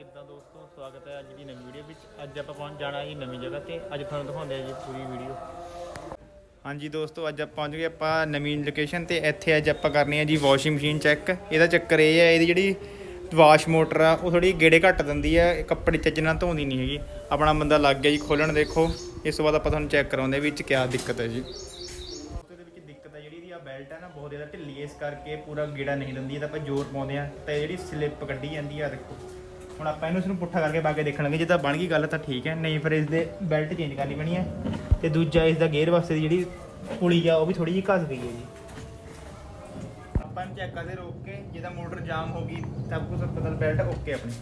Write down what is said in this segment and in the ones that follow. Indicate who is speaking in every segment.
Speaker 1: ਕਿੱਦਾਂ ਦੋਸਤੋ? ਸਵਾਗਤ ਹੈ ਅੱਜ ਦੀ ਨਵੀਂ ਵੀਡੀਓ ਵਿੱਚ। ਅੱਜ ਆਪਾਂ ਪਹੁੰਚ ਜਾਣਾ ਜੀ ਨਵੀਂ ਜਗ੍ਹਾ ਤੇ। ਅੱਜ ਤੁਹਾਨੂੰ ਦਿਖਾਉਂਦੇ ਆ ਜੀ ਪੂਰੀ ਵੀਡੀਓ ਹਾਂਜੀ ਦੋਸਤੋ ਅੱਜ ਆਪਾਂ ਪਹੁੰਚ ਗਏ ਆਪਾਂ ਨਵੀਂ ਲੋਕੇਸ਼ਨ ਤੇ। ਇੱਥੇ ਅੱਜ ਆਪਾਂ ਕਰਨੀ ਹੈ ਜੀ ਵਾਸ਼ਿੰਗ ਮਸ਼ੀਨ ਚੈੱਕ ਇਹਦਾ ਚੱਕਰ ਇਹ ਹੈ ਇਹਦੀ ਜਿਹੜੀ ਵਾਸ਼ ਮੋਟਰ ਆ ਉਹ ਥੋੜੀ ਗੇੜੇ ਘੱਟ ਦਿੰਦੀ ਹੈ ਇਹ ਕੱਪੜੇ ਚੱਜ ਨਾਲ ਧੋਂਦੀ ਨਹੀਂ ਹੈਗੀ। ਆਪਣਾ ਬੰਦਾ ਲੱਗ ਗਿਆ ਜੀ ਖੋਲਣ ਦੇਖੋ। ਇਸ ਤੋਂ ਬਾਅਦ ਆਪਾਂ ਤੁਹਾਨੂੰ ਚੈੱਕ ਕਰਾਉਂਦੇ ਵੀ ਇਹ 'ਚ ਕੀ ਦਿੱਕਤ ਹੈ ਜੀ। ਇਹਦੇ ਵਿੱਚ ਦਿੱਕਤ ਹੈ ਜਿਹੜੀ ਇਹਦੀ ਆ ਬੈਲਟ ਹੈ ਨਾ ਬਹੁਤ ਜ਼ਿਆਦਾ ਢਿੱਲੀ ਇਸ ਕਰਕੇ ਪੂਰਾ ਗੇੜਾ ਨਹੀਂ ਦਿੰਦੀ। ਇਹ ਤਾਂ ਆਪਾਂ ਜ਼ੋਰ ਪਾਉਂਦੇ ਆ ਤੇ ਜਿਹੜੀ ਸਲਿੱਪ ਕੱਢੀ ਜਾਂਦੀ ਆ ਦੇਖੋ। ਹੁਣ ਆਪਾਂ ਇਹਨੂੰ ਇਸਨੂੰ ਪੁੱਠਾ ਕਰਕੇ ਪਾ ਕੇ ਦੇਖਣ ਲੱਗੇ, ਜੇ ਤਾਂ ਬਣ ਗਈ ਗੱਲ ਤਾਂ ਠੀਕ ਹੈ, ਨਹੀਂ ਫਿਰ ਇਸ ਦੇ ਬੈਲਟ ਚੇਂਜ ਕਰਨੀ ਪੈਣੀ ਹੈ ਤੇ ਦੂਜਾ ਇਸ ਦਾ ਗੇਅਰ ਵਾਸਤੇ ਦੀ ਜਿਹੜੀ ਪੁਲੀ ਆ, ਉਹ ਵੀ ਥੋੜੀ ਜਿਹੀ ਘਸ ਗਈ ਹੈ ਜੀ। ਆਪਾਂ ਨੂੰ ਚੈੱਕ ਕਰਦੇ ਰੋਕ ਕੇ ਜਿਹਦਾ ਮੋਟਰ ਜਾਮ ਹੋ ਗਈ ਸਭ ਕੁਝ ਬਦਲ ਬੈਲਟ ਓਕੇ ਆਪਣੀ।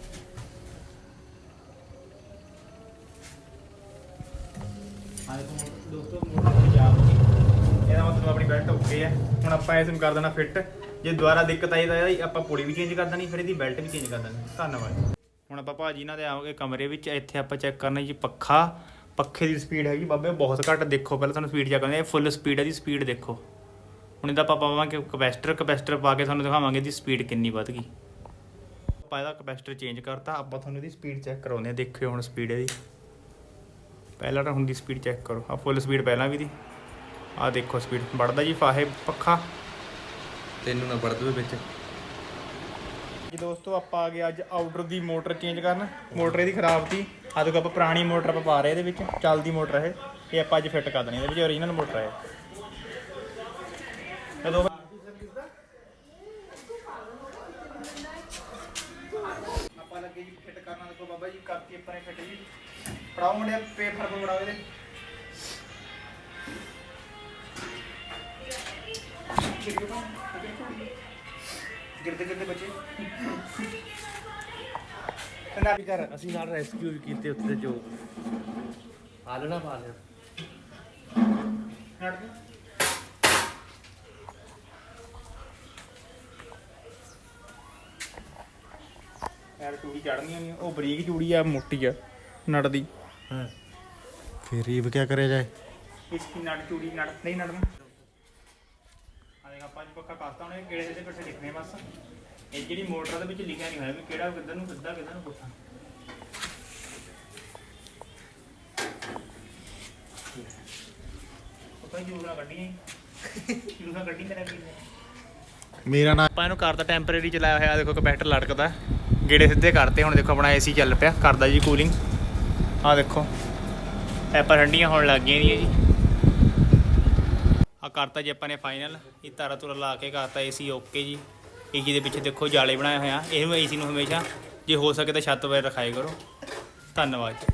Speaker 1: ਹਾਂ, ਦੇਖੋ ਦੋਸਤੋ ਮੋਟਰ ਜਾਮ ਹੋ ਗਈ। ਇਹਦਾ ਮਤਲਬ ਆਪਣੀ ਬੈਲਟ ਓਕੇ ਹੈ। ਹੁਣ ਆਪਾਂ ਇਸ ਨੂੰ ਕਰ ਦੇਣਾ ਫਿੱਟ ਜੇ ਦੁਬਾਰਾ ਦਿੱਕਤ ਆਈ ਤਾਂ ਇਹਦੀ ਆਪਾਂ ਪੁਲੀ ਵੀ ਚੇਂਜ ਕਰ ਦੇਣੀ, ਫਿਰ ਇਹਦੀ ਬੈਲਟ ਵੀ ਚੇਂਜ ਕਰ ਦੇਣੀ। ਧੰਨਵਾਦ। ਹੁਣ ਆਪਾਂ ਭਾਜੀ ਇਹਨਾਂ ਦੇ ਆਵਾਂਗੇ ਕਮਰੇ ਵਿੱਚ, ਇੱਥੇ ਆਪਾਂ ਚੈੱਕ ਕਰਨਾ ਜੀ ਪੱਖਾ। ਪੱਖੇ ਦੀ ਸਪੀਡ ਹੈਗੀ ਬਾਬੇ, ਬਹੁਤ ਘੱਟ ਦੇਖੋ। ਪਹਿਲਾਂ ਤੁਹਾਨੂੰ ਸਪੀਡ ਚੈੱਕ ਕਰਦੇ ਫੁੱਲ ਸਪੀਡ ਹੈ ਦੀ ਸਪੀਡ ਦੇਖੋ। ਹੁਣ ਇਹਦਾ ਆਪਾਂ ਪਾਵਾਂਗੇ ਕਪੈਸਟਰ ਕਪੈਸਟਰ ਪਾ ਕੇ ਤੁਹਾਨੂੰ ਦਿਖਾਵਾਂਗੇ ਇਹਦੀ ਸਪੀਡ ਕਿੰਨੀ ਵੱਧ ਗਈ। ਆਪਾਂ ਇਹਦਾ ਕਪੈਸਟਰ ਚੇਂਜ ਕਰਤਾ, ਆਪਾਂ ਤੁਹਾਨੂੰ ਇਹਦੀ ਸਪੀਡ ਚੈੱਕ ਕਰਾਉਂਦੇ ਆ ਦੇਖਿਓ ਹੁਣ ਸਪੀਡ ਇਹਦੀ। ਪਹਿਲਾਂ ਤਾਂ ਹੁੰਦੀ ਸਪੀਡ ਚੈੱਕ ਕਰੋ ਆ ਫੁੱਲ ਸਪੀਡ ਪਹਿਲਾਂ ਵੀ ਦੀ। ਆ ਦੇਖੋ ਸਪੀਡ ਵੱਧਦਾ ਜੀ ਫਾਹੇ ਪੱਖਾ।
Speaker 2: ਤੈਨੂੰ ਨਾ ਵੜ ਦਵੇ ਵਿੱਚ।
Speaker 1: ਜੀ ਦੋਸਤੋ, ਆਪਾਂ ਆ ਗਏ ਅੱਜ ਆਊਟਰ ਦੀ ਮੋਟਰ ਚੇਂਜ ਕਰਨ। ਮੋਟਰ ਇਹਦੀ ਖਰਾਬ ਸੀ। ਆ ਦੇਖੋ, ਆਪਾਂ ਪੁਰਾਣੀ ਮੋਟਰ ਆਪਾਂ ਪਾ ਰਹੇ ਇਹਦੇ ਵਿੱਚ। ਚੱਲਦੀ ਮੋਟਰ ਇਹ। ਇਹ ਆਪਾਂ ਅੱਜ ਫਿੱਟ ਕਰ ਦੇਣੀ ਇਹਦੇ ਵਿੱਚ ਓਰੀਜਨਲ ਮੋਟਰ ਹੈ ਕਦੋਂ ਆਪਾਂ ਲੱਗੇ ਜੀ ਫਿੱਟ ਕਰਨਾ ਦੇਖੋ ਬਾਬਾ ਜੀ, ਕਰਤੀ ਆਪਾਂ ਨੇ ਫਿੱਟ ਜੀ। ਫੜਾਓ ਮੁੰਡੇ ਪੇਪਰ ਪਰ ਫੜਾਓ ਇਹਦੇ। ਗਿਰਦੇ ਗਿਰਦੇ ਬੱਚੇ। ਕੰਡਾ ਵੀ ਕਰ
Speaker 2: ਅਸੀਂ ਨਾਲ ਰੈਸਕਿਊ ਵੀ ਕੀਤੇ ਉੱਤੇ ਜੋ। ਆਲਣਾ ਪਾ ਲਿਆ
Speaker 1: ਹਟ ਜਾ। ਯਾਰ ਚੂੜੀ ਚੜਨੀ ਨਹੀਂ ਉਹ ਬਰੀਕ ਚੂੜੀ ਆ ਮੋਟੀ ਆ ਨਟ ਦੀ
Speaker 2: ਹਾਂ। ਫਿਰ ਇਹ ਕੀ ਕਰਿਆ ਜਾਏ?
Speaker 1: ਇਸ ਚੂੜੀ ਨਟ। ਨਹੀਂ ਨਟਣਾ। ਆ ਦੇਖ ਆਪਾਂ ਉਹਨੇ, ਕਿਹੜੇ ਦੇ ਪਿੱਛੇ ਲਿਖਨੇ ਬਸ। ਇਹ ਜਿਹੜੀ ਮੋਟਰ ਦੇ ਵਿੱਚ ਲਿਖਿਆ ਨਹੀਂ ਹੋਇਆ ਵੀ ਕਿਹੜਾ, ਕਿੱਧਰ ਨੂੰ ਸਿੱਧਾ ਕਿੱਧਰ ਨੂੰ ਪੁੱਠਾ ਪਤਾ ਜੂਰਾ ਕੱਢੀ ਜੂਰਾ ਕੱਢੀ ਮੇਰਾ ਕੀ
Speaker 2: ਮੇਰਾ ਨਾਮ
Speaker 1: ਆਪਾਂ ਇਹਨੂੰ ਕਰਤਾ ਟੈਂਪਰੇਰੀ ਚਲਾਇਆ ਹੋਇਆ, ਦੇਖੋ ਕੰਪੈਕਟਰ ਲੜਕਦਾ ਗੇੜੇ ਸਿੱਧੇ ਕਰਤੇ, ਹੁਣ ਦੇਖੋ ਆਪਣਾ ਏਸੀ ਚੱਲ ਪਿਆ, ਕਰਦਾ ਜੀ ਕੂਲਿੰਗ ਆਹ ਦੇਖੋ। ਐਪਾ ਠੰਡੀਆਂ ਹੋਣ ਲੱਗ ਗਈਆਂ ਜੀ। ਆ ਕਰਤਾ ਜੀ, ਆਪਾਂ ਨੇ ਫਾਈਨਲ ਇਹ ਤਾਰਾ ਤੁਰਾ ਲਾ ਕੇ ਕਰਤਾ ਏਸੀ ਓਕੇ ਜੀ। ਏਸੀ ਦੇ ਪਿੱਛੇ ਦੇਖੋ ਜਾਲੇ ਬਣਾਏ ਹੋਏ ਆ। ਇਹਨੂੰ ਏਸੀ ਨੂੰ ਹਮੇਸ਼ਾ ਜੇ ਹੋ ਸਕੇ ਤਾਂ ਛੱਤ 'ਤੇ ਰਖਾਏ ਕਰੋ। ਧੰਨਵਾਦ